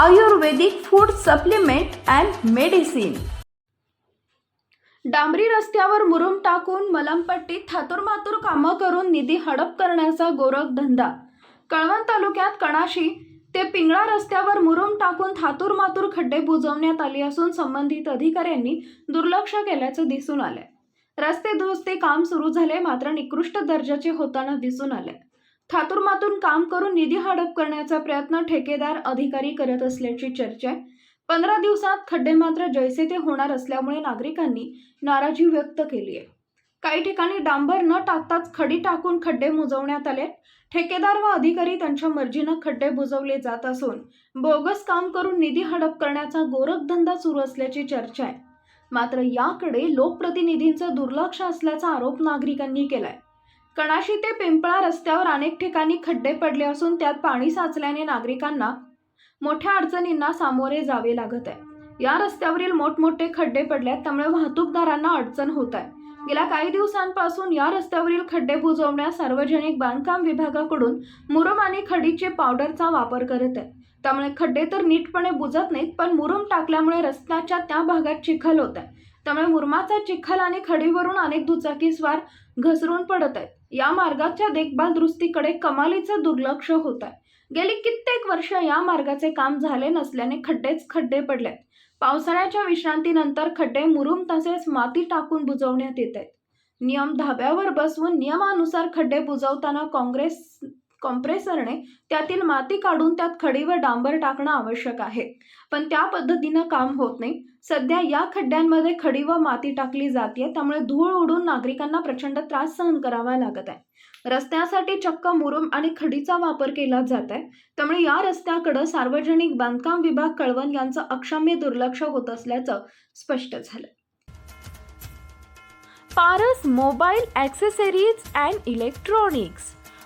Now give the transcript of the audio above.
Ayurvedic food supplement and medicine. डांबरी रस्त्यावर मुरुम टाकून मलमपट्टीत थातुरमातुर कामं करून निधी हडप करण्याचा गोरख धंदा. कळवण तालुक्यात कणाशी ते पिंगळा रस्त्यावर मुरुम टाकून थातुरमातुर खड्डे बुजवण्यात आले असून संबंधित अधिकाऱ्यांनी दुर्लक्ष केल्याचं दिसून आलंय. रस्ते दुरुस्ती काम सुरू झाले मात्र निकृष्ट दर्जाचे होताना दिसून आले थातुरमातून काम करून निधी हडप करण्याचा प्रयत्न ठेकेदार अधिकारी करत असल्याची चर्चा आहे. पंधरा दिवसात खड्डे मात्र जैसे ते होणार असल्यामुळे नागरिकांनी नाराजी व्यक्त केली आहे. काही ठिकाणी डांबर न टाकताच खडी टाकून खड्डे मुजवण्यात आले ठेकेदार व अधिकारी त्यांच्या मर्जीनं खड्डे बुजवले जात असून बोगस काम करून निधी हडप करण्याचा गोरखधंदा सुरू असल्याची चर्चा आहे. मात्र याकडे लोकप्रतिनिधींचं दुर्लक्ष असल्याचा आरोप नागरिकांनी केलाय. कणाशी ते पिंपळा रस्त्यावर अनेक ठिकाणी खड्डे पडले असून त्यात पाणी साचल्याने नागरिकांना मोठ्या अडचणींना सामोरे जावे लागत आहे. या रस्त्यावरील मोठमोठे खड्डे पडल्यात त्यामुळे वाहतूकदारांना अडचण होत आहे. गेल्या काही दिवसांपासून या रस्त्यावरील खड्डे बुजवण्यास सार्वजनिक बांधकाम विभागाकडून मुरुम आणि खडीचे पावडरचा वापर करत आहे. त्यामुळे खड्डे तर नीटपणे बुजत नाहीत पण मुरुम टाकल्यामुळे रस्त्याच्या त्या भागात चिखल होत आहे. त्यामुळे मुरमाचा चिखल आणि खडीवरून अनेक दुचाकीस्वार घसरून पडत आहेत. या मार्गाच्या देखभाल दुरुस्तीकडे कमालीचं दुर्लक्ष होत आहे. गेली कित्येक वर्ष या मार्गाचे काम झाले नसल्याने खड्डेच खड्डे पडले पावसाळ्याच्या विश्रांतीनंतर खड्डे मुरुम तसेच माती टाकून बुजवण्यात येत आहेत. नियम धाब्यावर बसवून नियमानुसार खड्डे बुजवताना काँग्रेस कॉम्प्रेसरने त्यातील माती काढून त्यात खडी व डांबर टाकणं आवश्यक आहे. पण त्या पद्धतीनं काम होत नाही. सध्या या खड्ड्यांमध्ये खडी व माती टाकली जाते त्यामुळे धूळ उडून नागरिकांना प्रचंड त्रास सहन करावा लागत आहे. रस्त्यासाठी चक्क मुरुम आणि खडीचा वापर केला जात आहे त्यामुळे या रस्त्याकडं सार्वजनिक बांधकाम विभाग कळवण यांचं अक्षम्य दुर्लक्ष होत असल्याचं स्पष्ट झालं. Paras mobile accessories and electronics